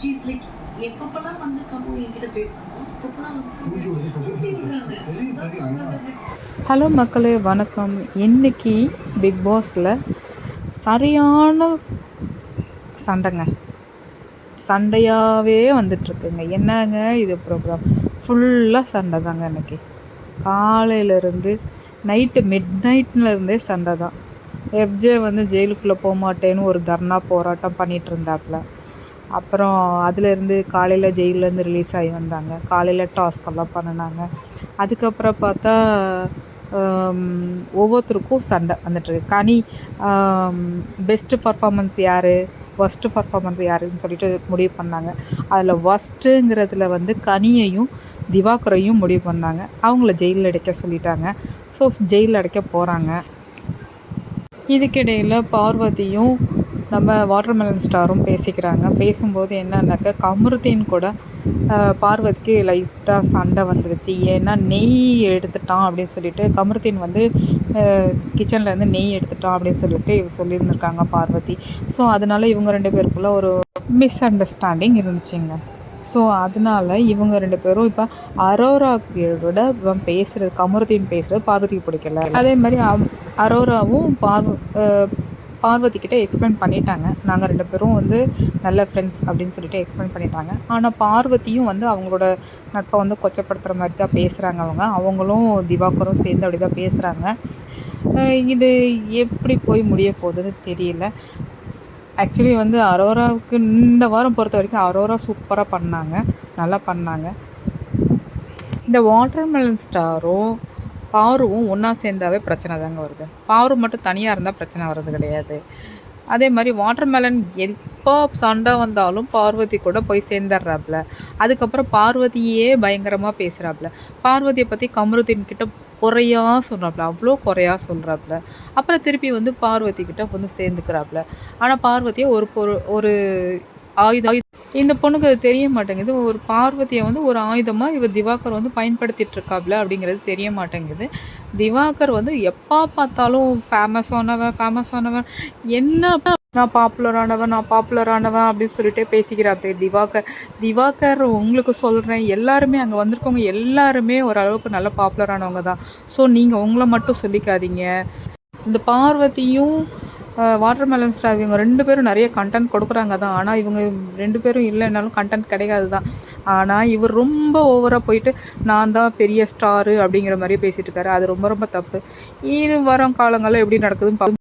She's like எப்பப்பெல்லாம் வந்து கம்மு என்கிட்ட. ஆனா, ஹலோ மக்களே வணக்கம். இன்னைக்கு பிக் பாஸில் சரியான சண்டைங்க. சண்டையாகவே வந்துட்டுருக்குங்க. என்னங்க இது ப்ரோக்ராம் ஃபுல்லாக சண்டை தாங்க இன்னைக்கு. காலையிலேருந்து நைட்டு மிட் நைட்லேருந்தே சண்டை தான் எஃப்ஜே வந்து ஜெயிலுக்குள்ளே போக மாட்டேன்னு ஒரு தர்ணா போராட்டம் பண்ணிகிட்டு இருந்தாப்புல அப்புறம் அதுலேருந்து காலையில் ஜெயிலேருந்து ரிலீஸ் ஆகி வந்தாங்க. காலையில் டாஸ்க்கெல்லாம் பண்ணினாங்க. அதுக்கப்புறம் பார்த்தா ஒவ்வொருத்தருக்கும் சண்டை வந்துட்டுருக்கு கனி பெஸ்ட்டு பர்ஃபார்மன்ஸ் யார்? ஒஸ்ட்டு பர்ஃபார்மன்ஸ் யாருன்னு சொல்லிட்டு முடிவு பண்ணாங்க. அதில் ஒஸ்ட்டுங்கிறதுல வந்து கனியையும் திவாகரையும் முடிவு பண்ணாங்க. அவங்கள ஜெயிலில் அடைக்க சொல்லிட்டாங்க. ஸோ ஜெயிலில் அடைக்க போகிறாங்க இதுக்கிடையில் பார்வதியும் நம்ம வாட்டர்மெலன் ஸ்டாரும் பேசிக்கிறாங்க. பேசும்போது என்னன்னாக்கா கமருதீன் கூட பார்வதிக்கு லைட்டாக சண்டை வந்துருச்சு. ஏன்னா நெய் எடுத்துட்டான் அப்படின்னு சொல்லிட்டு கமருதீன் வந்து கிச்சன்லேருந்து நெய் எடுத்துட்டான் அப்படின்னு சொல்லிட்டு இவ சொல்லியிருந்திருக்காங்க பார்வதி. ஸோ அதனால இவங்க ரெண்டு பேருக்குள்ள ஒரு மிஸ் அண்டர்ஸ்டாண்டிங் இருந்துச்சுங்க. ஸோ அதனால இவங்க ரெண்டு பேரும் இப்போ அரோராவோட இவன் பேசுகிறது கமருதீன் பேசுகிறது பார்வதிக்கு பிடிக்கல. அதே மாதிரி அம்- அரோராவும் பார்வ பார்வதி கிட்டே எக்ஸ்பிளைன் பண்ணிட்டாங்க. நாங்கள் ரெண்டு பேரும் வந்து நல்ல ஃப்ரெண்ட்ஸ் அப்படின்னு சொல்லிட்டு எக்ஸ்பிளைன் பண்ணிட்டாங்க. ஆனால் பார்வதியும் வந்து அவங்களோட நட்பை வந்து கொச்சப்படுத்துகிற மாதிரி தான் பேசுகிறாங்க அவங்க. அவங்களும் திவாகரும் சேர்ந்து அப்படி தான் பேசுகிறாங்க இது எப்படி போய் முடிய போகுதுன்னு தெரியல. ஆக்சுவலி வந்து அரோராவுக்கு இந்த வாரம் பொறுத்த வரைக்கும் அரோரா சூப்பராக பண்ணாங்க. நல்லா பண்ணாங்க. இந்த வாட்டர்மெலன் ஸ்டாரும் பாருவும் ஒன்றா சேர்ந்தாவே பிரச்சனை தாங்க வருது. பாரு மட்டும் தனியாக இருந்தால் பிரச்சனை வர்றது கிடையாது. அதே மாதிரி வாட்டர்மெலன் எப்போ சண்டை வந்தாலும் பார்வதி கூட போய் சேர்ந்துடுறாப்புல அதுக்கப்புறம் பார்வதியே பயங்கரமாக பேசுகிறாப்புல பார்வதியை பற்றி கமருதீன் கிட்ட குறையா சொல்கிறாப்புல அவ்வளோ குறையா சொல்கிறாப்புல அப்புறம் திருப்பி வந்து பார்வதி கிட்ட வந்து சேர்ந்துக்கிறாப்புல ஆனால் பார்வதியை ஒரு பொரு ஒரு ஆயுத இந்த பொண்ணுக்கு அது தெரிய மாட்டேங்குது. ஒரு பார்வதியை வந்து ஒரு ஆயுதமாக இவர் திவாகர் வந்து பயன்படுத்திட்டு இருக்காப்ல அப்படிங்கிறது தெரிய மாட்டேங்குது. திவாகர் வந்து எப்போ பார்த்தாலும் ஃபேமஸ் ஆனவன் ஃபேமஸ் ஆனவன். என்ன நான் பாப்புலரானவன் நான் பாப்புலரானவன் அப்படின்னு சொல்லிட்டு பேசிக்கிறாப்பே திவாகர். திவாகர் உங்களுக்கு சொல்கிறேன் எல்லாருமே அங்கே வந்திருக்கவங்க எல்லாருமே ஓரளவுக்கு நல்ல பாப்புலரானவங்க தான். ஸோ நீங்கள் உங்களை மட்டும் சொல்லிக்காதீங்க. இந்த பார்வதியும் வாட்டர்மெலன் ஸ்டார் இவங்க ரெண்டு பேரும் நிறைய கண்டென்ட் கொடுக்குறாங்க தான் ஆனால் இவங்க ரெண்டு பேரும் இல்லைன்னாலும் கண்டென்ட் கிடைக்காது தான். ஆனால் இவர் ரொம்ப ஓவராக போயிட்டு நான் தான் பெரிய ஸ்டாரு அப்படிங்கிற மாதிரியே பேசிகிட்டு இருக்காரு. அது ரொம்ப ரொம்ப தப்பு. இனி வரும் காலங்களில் எப்படி நடக்குதுன்னு பார்ப்போம்